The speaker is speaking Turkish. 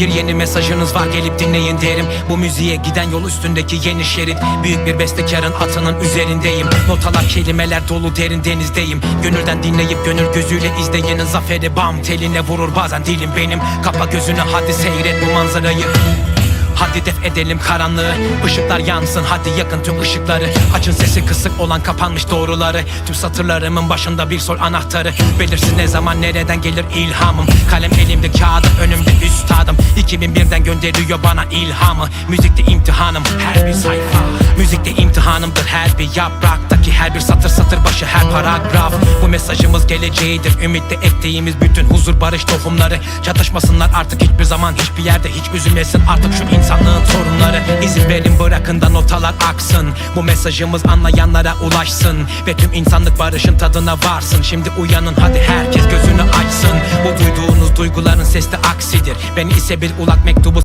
Bir yeni mesajınız var gelip dinleyin derim. Bu müziğe giden yol üstündeki yeni şerit. Büyük bir bestekarın atının üzerindeyim. Notalar kelimeler dolu derin denizdeyim. Gönülden dinleyip gönül gözüyle izleyenin zaferi Bam. Teline vurur bazen dilim benim. Kapa gözünü hadi seyret bu manzarayı. Hadi def edelim karanlığı. Işıklar yansın hadi yakın tüm ışıkları. Açın sesi kısık olan kapanmış doğruları. Tüm satırlarımın başında bir sol anahtarı. Belirsiz ne zaman nereden gelir ilhamım? Kalem 2001'den gönderiyor bana ilhamı. Müzikte imtihanım her bir sayfa. Müzikte imtihanımdır her bir yapraktaki Her bir satır satır başı her paragraf. Bu mesajımız geleceğidir. Ümitte ektiğimiz bütün huzur barış tohumları. Çatışmasınlar artık hiçbir zaman hiçbir yerde Hiç üzülmesin. Artık şu insanlığın sorunları. İzin verin bırakın da notalar aksın. Bu mesajımız anlayanlara ulaşsın. Ve tüm insanlık barışın tadına varsın. Şimdi uyanın hadi herkes gözünü açsın duyguların sesli aksidir. Beni ise bir ulak mektubu